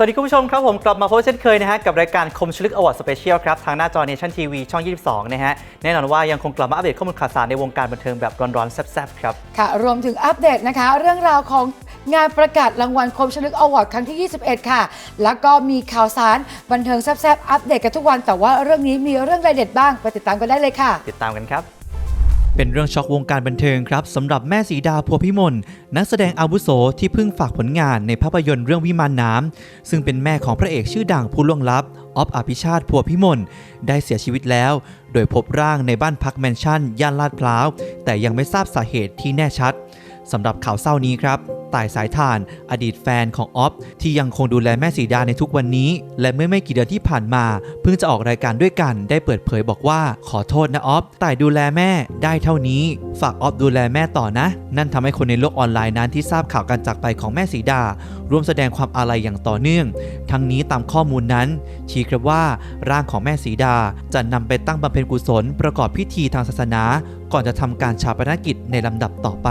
สวัสดีคุณผู้ชมครับผมกลับมาพบเช่นเคยนะฮะกับรายการคมชลึกอวอร์ดสเปเชียลครับ ทางหน้าจอเนชั่นทีวีช่อง 22 นะฮะ แน่นอนว่ายังคงกลับมาอัปเดตข้อมูลข่าวสารในวงการบันเทิงแบบร้อนๆ แซ่บๆ ครับ ค่ะ รวมถึงอัปเดตนะคะ เรื่องราวของงานประกาศรางวัลคมชลึกอวอร์ดครั้งที่ 21 ค่ะ แล้วก็มีข่าวสารบันเทิงแซ่บๆอัปเดตกันทุกวันแต่ว่าเรื่องนี้มีเรื่องรายเด็ดบ้างไปติดตามกันได้เลยค่ะ ติดตามกันครับ เป็นเรื่องช็อกวงการบันเทิงครับสำหรับแม่สีดาพัวพิมลนักแสดงอาวุโสที่เพิ่งฝากผลงานในภาพยนตร์เรื่องวิมานน้ำซึ่งเป็นแม่ของพระเอกชื่อดังผู้ล่วงลับออฟอภิชาติพัวพิมลได้เสียชีวิตแล้ว โดยพบร่างในบ้านพักแมนชั่น ย่านลาดพร้าว แต่ยังไม่ทราบสาเหตุที่แน่ชัดสำหรับข่าวเศร้านี้ครับ ต่ายสายทาน อดีตแฟนของออฟที่ยังคงดูแลแม่สีดาในทุกวันนี้ และเมื่อไม่กี่เดือนที่ผ่านมา เพิ่งจะออกรายการด้วยกัน ได้เปิดเผยบอกว่าขอโทษนะออฟต่ายดูแลแม่ได้เท่านี้ ฝากออฟดูแลแม่ต่อนะ นั่นทำให้คนในโลกออนไลน์นั้นที่ทราบข่าวการจากไปของแม่สีดา ร่วมแสดงความอาลัยอย่างต่อเนื่อง ทั้งนี้ตามข้อมูลนั้น ชี้ครับว่าร่างของแม่สีดาจะนำไปตั้งบำเพ็ญกุศล ประกอบพิธีทางศาสนา ก่อนจะทำการชาปนกิจในลำดับต่อไป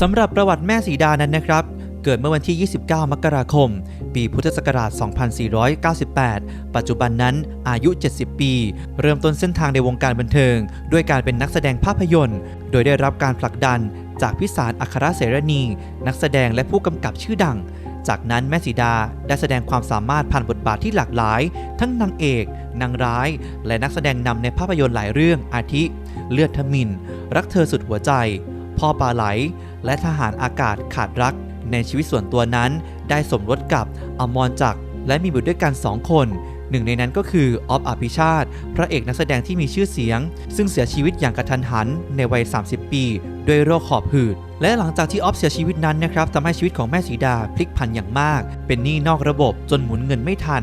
สำหรับประวัติแม่สีดานั้นนะครับ เกิดเมื่อวันที่ 29 มกราคม ปีพุทธศักราช 2498 ปัจจุบันนั้นอายุ 70 ปี เริ่มต้นเส้นทางในวงการบันเทิง ด้วยการเป็นนักแสดงภาพยนตร์ โดยได้รับการผลักดันจากพิสารอัครเสรณี นักแสดงและผู้กำกับชื่อดัง จากนั้นแม่สีดาได้แสดงความสามารถผ่านบทบาทที่หลากหลาย ทั้งนางเอก นางร้าย และนักแสดงนำในภาพยนตร์หลายเรื่องอาทิ เลือดทมิน รักเธอสุดหัวใจ พ่อปลาไหล และทหารอากาศขาดรัก ในชีวิตส่วนตัวนั้น ได้สมรสกับอมรจักรและมีบุตรด้วยกันสองคน หนึ่งในนั้นก็คือออฟอภิชาติ พระเอกนักแสดงที่มีชื่อเสียง ซึ่งเสียชีวิตอย่างกระทันหันในวัย 30 ปี ด้วยโรคหอบหืด และหลังจากที่ออฟเสียชีวิตนั้นนะครับทำให้ชีวิตของแม่สีดาพลิกผันอย่างมาก เป็นหนี้นอกระบบจนหมุนเงินไม่ทัน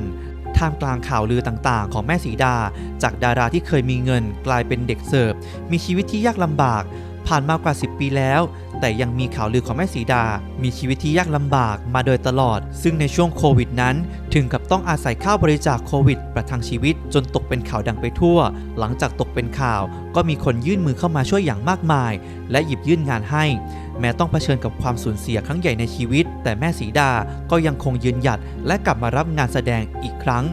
ท่ามกลางข่าวลือต่างๆ ของแม่สีดา จากดาราที่เคยมีเงินกลายเป็นเด็กเสิร์ฟมีชีวิตที่ยากลำบาก ผ่านมากว่า 10 ปีแล้ว แต่ยังมีข่าวลือของแม่สีดา มีชีวิตที่ยากลำบากมาโดยตลอด ซึ่งในช่วงโควิดนั้น ถึงกับต้องอาศัยข้าวบริจาคโควิด ประทังชีวิต จนตกเป็นข่าวดังไปทั่ว หลังจากตกเป็นข่าว ก็มีคนยื่นมือเข้ามาช่วยอย่างมากมาย และหยิบยื่นงานให้ แม้ต้องเผชิญกับความสูญเสียครั้งใหญ่ในชีวิต แต่แม่สีดาก็ยังคงยืนหยัดและกลับมารับงานแสดงอีกครั้ง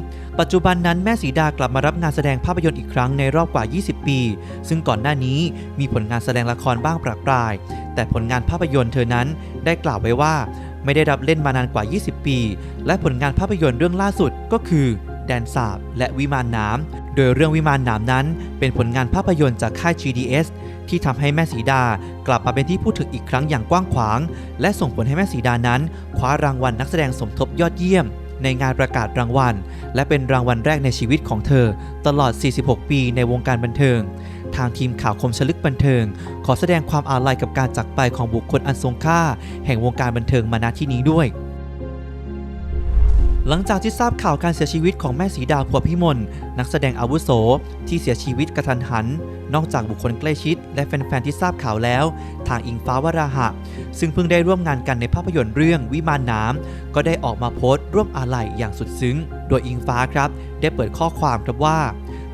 ปัจจุบันนั้นแม่สีดากลับมารับงานแสดงภาพยนตร์อีกครั้งในรอบกว่า 20 ปี ซึ่งก่อนหน้านี้มีผลงานแสดงละครบ้างประปราย แต่ผลงานภาพยนตร์เธอนั้นได้กล่าวไว้ว่า ไม่ได้รับเล่นมานานกว่า 20 ปี และผลงานภาพยนตร์เรื่องล่าสุดก็คือ แดนสาบและวิมานน้ำโดยเรื่องวิมานน้ำนั้น เป็นผลงานภาพยนตร์จากค่าย GDS ที่ทำให้แม่สีดากลับมาเป็นที่พูดถึงอีกครั้งอย่างกว้างขวาง และส่งผลให้แม่สีดานั้น คว้ารางวัลนักแสดงสมทบยอดเยี่ยม ในงานประกาศรางวัล และเป็นรางวัลแรกในชีวิตของเธอ ตลอด 46 ปีในวงการบันเทิง ทางทีมข่าวคมชลึกบันเทิง ขอแสดงความอาลัยกับการจากไปของบุคคลอันทรงค่า แห่งวงการบันเทิงมาณที่นี้ด้วย หลังจากที่ทราบข่าวการเสียชีวิตของแม่สีดาพัวพิมลนักแสดงอาวุโส ที่เสียชีวิตกระทันหัน นอกจากบุคคลใกล้ชิด และแฟนๆที่ทราบข่าวแล้ว ทางอิงฟ้าวราหะ ซึ่งเพิ่งได้ร่วมงานกันในภาพยนตร์เรื่องวิมานน้ำก็ได้ออกมาโพสต์ร่วมอาลัยอย่างสุดซึ้ง โดยอิงฟ้าครับ ได้เปิดข้อความครับว่า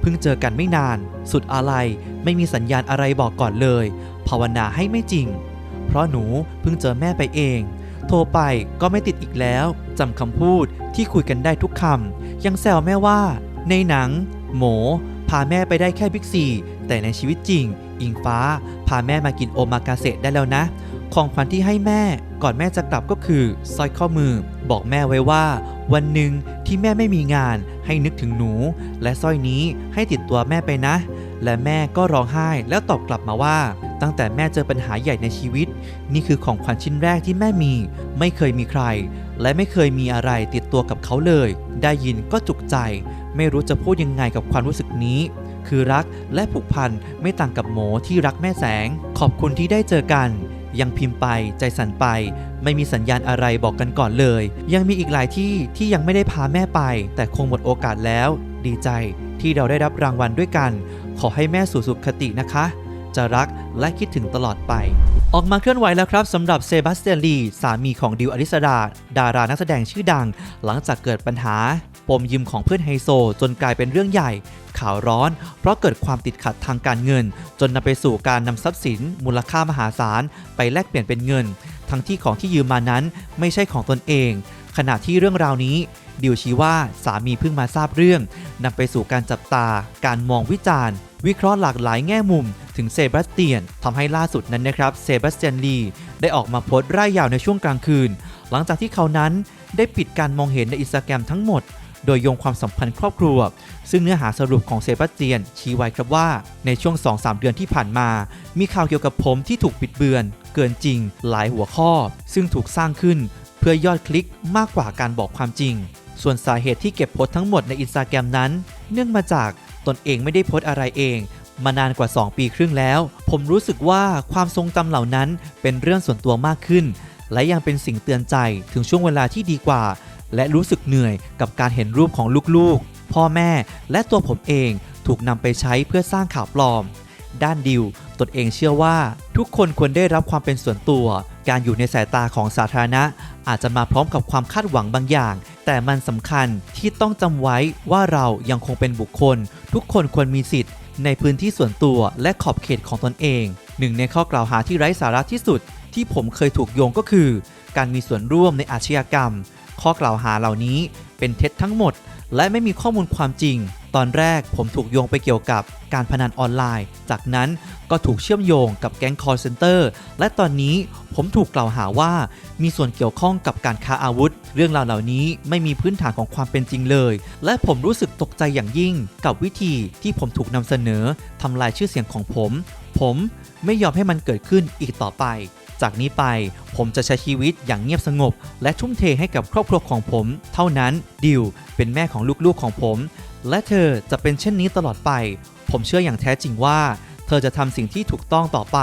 เพิ่งเจอกันไม่นาน สุดอาลัยไม่มีสัญญาณอะไรบอกก่อนเลย ภาวนาให้ไม่จริง เพราะหนูเพิ่งเจอแม่ไปเอง โทรไปก็ไม่ติดอีกแล้วจำคำพูดที่คุยกันได้ทุกคำยังแซวแม่ว่า ในหนัง หม พาแม่ไปได้แค่บิ๊กซีแต่ในชีวิตจริง อิงฟ้า พาแม่มากินโอมากาเสะได้แล้วนะ ของขวัญที่ให้แม่ก่อนแม่จะกลับก็คือสร้อยข้อมือ บอกแม่ไว้ว่า วันหนึ่งที่แม่ไม่มีงานให้นึกถึงหนู และสร้อยนี้ให้ติดตัวแม่ไปนะ และแม่ก็ร้องไห้แล้วตอบกลับมาว่า ตั้งแต่แม่เจอปัญหาใหญ่ในชีวิต นี่คือของขวัญชิ้นแรกที่แม่มี ไม่เคยมีใคร และไม่เคยมีอะไรติดตัวกับเขาเลย ได้ยินก็จุกใจ ไม่รู้จะพูดยังไงกับความรู้สึกนี้ คือรักและผูกพันไม่ต่างกับหมที่รักแม่แสง ขอบคุณที่ได้เจอกัน ยังพิมพ์ไปใจสั่นไป ไม่มีสัญญาณอะไรบอกกันก่อนเลย ยังมีอีกหลายที่ที่ยังไม่ได้พาแม่ไป แต่คงหมดโอกาสแล้ว ดีใจที่เราได้รับรางวัลด้วยกัน ขอให้แม่สู่สุขตินะคะ จะรักและคิดถึงตลอดไป ออกมาเคลื่อนไหวแล้วครับสำหรับเซบาสเตียนลีสามีของดิวอลิสดาดารานักแสดงชื่อดัง หลังจากเกิดปัญหา ปมยืมของเพื่อนไฮโซ จนกลายเป็นเรื่องใหญ่ ข่าวร้อน เพราะเกิดความติดขัดทางการเงิน จนนำไปสู่การนำทรัพย์สิน มูลค่ามหาศาลไปแลกเปลี่ยนเป็นเงิน ทั้งที่ของที่ยืมมานั้นไม่ใช่ของตนเอง ขณะที่เรื่องราวนี้ ดิวชี้ว่าสามีเพิ่งมาทราบเรื่องนำไปสู่การจับตา การมองวิจารณ์ วิเคราะห์หลากหลายแง่มุม ถึงเซบาสเตียนทำให้ล่าสุดนั้นนะครับเซบาสเตียนลีได้ออกมาโพสต์ร่ายยาวในช่วงกลางคืน หลังจากที่เขานั้นได้ปิดการมองเห็นในอินสตาแกรมทั้งหมดโดยโยงความสัมพันธ์ครอบครัว ซึ่งเนื้อหาสรุปของเซบาสเตียน ชี้ไว้ครับว่า ในช่วง 2-3 เดือนที่ผ่านมา มีข่าวเกี่ยวกับผมที่ถูกปิดเบือน เกินจริงหลายหัวข้อ ซึ่งถูกสร้างขึ้น พื่อยอดคลิกมากกว่าการบอกความจริง ส่วนสาเหตุที่เก็บโพสต์ทั้งหมดในอินสตาแกรมนั้น เนื่องมาจากตนเองไม่ได้โพสต์อะไรเอง มานานกว่า 2 ปีครึ่งแล้ว ผมรู้สึกว่าความทรงจำเหล่านั้นเป็นเรื่องส่วนตัวมากขึ้น และยังเป็นสิ่งเตือนใจถึงช่วงเวลาที่ดีกว่า และรู้สึกเหนื่อยกับการเห็นรูปของลูกๆ พ่อแม่และตัวผมเองถูกนำไปใช้เพื่อสร้างข่าวปลอม ด้านดิวตนเองเชื่อว่า ทุกคนควรได้รับความเป็นส่วนตัว การอยู่ในสายตาของสาธารณะ อาจจะมาพร้อมกับความคาดหวังบางอย่าง แต่มันสำคัญที่ต้องจำไว้ว่าเรายังคงเป็นบุคคล ทุกคนควรมีสิทธิ์ ในพื้นที่ส่วนตัวและขอบเขตของตนเอง หนึ่งในข้อกล่าวหาที่ไร้สาระที่สุด ที่ผมเคยถูกโยงก็คือ การมีส่วนร่วมในอาชญากรรม ข้อกล่าวหาเหล่านี้เป็นเท็จทั้งหมด และไม่มีข้อมูลความจริง ตอนแรกผมถูกโยงไปเกี่ยวกับการพนันออนไลน์ จากนั้นก็ถูกเชื่อมโยงกับแก๊งคอร์เซนเตอร์ และตอนนี้ผมถูกกล่าวหาว่า มีส่วนเกี่ยวข้องกับการค้าอาวุธ เรื่องราวเหล่านี้ไม่มีพื้นฐานของความเป็นจริงเลย และผมรู้สึกตกใจอย่างยิ่ง กับวิธีที่ผมถูกนำเสนอทำลายชื่อเสียงของผม ผมไม่ยอมให้มันเกิดขึ้นอีกต่อไปจากนี้ไปผมจะใช้ชีวิตอย่างเงียบสงบ และทุ่มเทให้กับครอบครัวของผม เท่านั้นดิวเป็นแม่ของลูกๆของผม และเธอจะเป็นเช่นนี้ตลอดไป ผมเชื่ออย่างแท้จริงว่า เธอจะทำสิ่งที่ถูกต้องต่อไป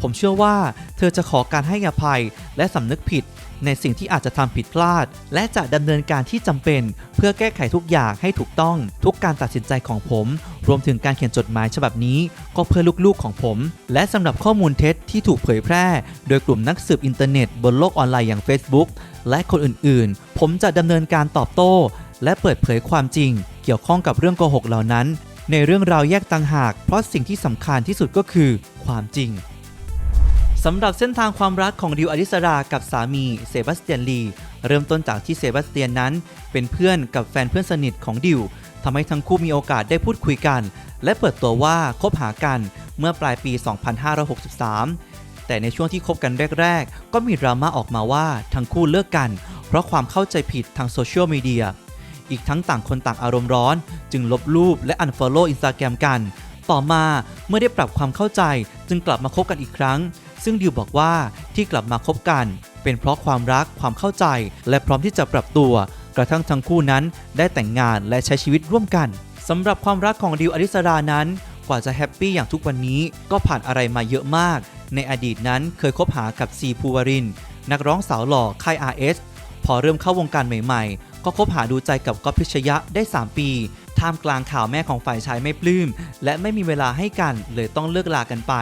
ผมเชื่อว่าเธอจะขอการให้อภัยและสำนึกผิด ในสิ่งที่อาจจะทำผิดพลาด และจะดำเนินการที่จำเป็น เพื่อแก้ไขทุกอย่างให้ถูกต้อง ทุกการตัดสินใจของผม รวมถึงการเขียนจดหมายฉบับนี้ ก็เพื่อลูกๆของผม และสำหรับข้อมูลเท็จที่ถูกเผยแพร่ โดยกลุ่มนักสืบอินเทอร์เน็ต บนโลกออนไลน์อย่าง Facebook และคนอื่นๆ ผมจะดำเนินการตอบโต้ และเปิดเผยความจริง เกี่ยวข้องกับเรื่องโกหกเหล่านั้น ในเรื่องราวแยกต่างหาก เพราะสิ่งที่สำคัญที่สุดก็คือความจริงสำหรับเส้นทางความรักของดิวอลิสรากับสามีเซบาสเตียนลีเริ่มต้นจากที่เซบาสเตียนนั้น เป็นเพื่อนกับแฟนเพื่อนสนิทของดิวทำให้ทั้งคู่มีโอกาสได้พูดคุยกัน และเปิดตัวว่าคบหากันเมื่อปลายปี 2563 แต่ในช่วงที่คบกันแรก ๆ ก็มีดราม่าออกมาว่าทั้งคู่เลิกกัน เพราะความเข้าใจผิดทางโซเชียลมีเดีย อีกทั้งต่างคนต่างอารมณ์ร้อน จึงลบรูปและ unfollow Instagram กัน ต่อมาเมื่อได้ปรับความเข้าใจจึงกลับมาคบกันอีกครั้ง ซึ่งดิวบอกว่าที่กลับมาคบกัน เป็นเพราะความรักความเข้าใจ และพร้อมที่จะปรับตัว กระทั่งทั้งคู่นั้นได้แต่งงานและใช้ชีวิตร่วมกันสำหรับความรักของดิวอริสรานั้น กว่าจะแฮปปี้อย่างทุกวันนี้ก็ผ่านอะไรมาเยอะมาก ในอดีตนั้นเคยคบหากับซีภูวริน นักร้องสาวหล่อค่าย RS พอเริ่มเข้าวงการใหม่ๆ ก็คบหาดูใจกับก๊อฟพิชยะได้ 3 ปี ท่ามกลางข่าวแม่ของฝ่ายชายไม่ปลื้ม และไม่มีเวลาให้กันเลยต้องเลิกลากันไป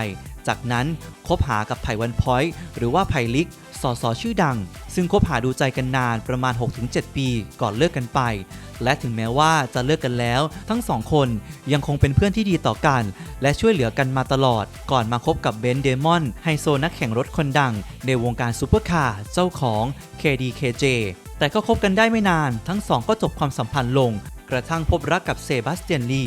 จากนั้นคบหากับไผ่วันพอยต์หรือว่าไผ่ลิกสอสอชื่อดัง ซึ่งคบหาดูใจกันนานประมาณ 6-7 ปี ก่อนเลิกกันไป และถึงแม้ว่าจะเลิกกันแล้ว ทั้งสองคนยังคงเป็นเพื่อนที่ดีต่อกัน และช่วยเหลือกันมาตลอด ก่อนมาคบกับเบนเดมอนไฮโซนักแข่งรถคนดัง ในวงการซูเปอร์คาร์เจ้าของ KDKJ แต่ก็คบกันได้ไม่นาน ทั้งสองก็จบความสัมพันธ์ลง กระทั่งพบรักกับเซบาสเตียนลี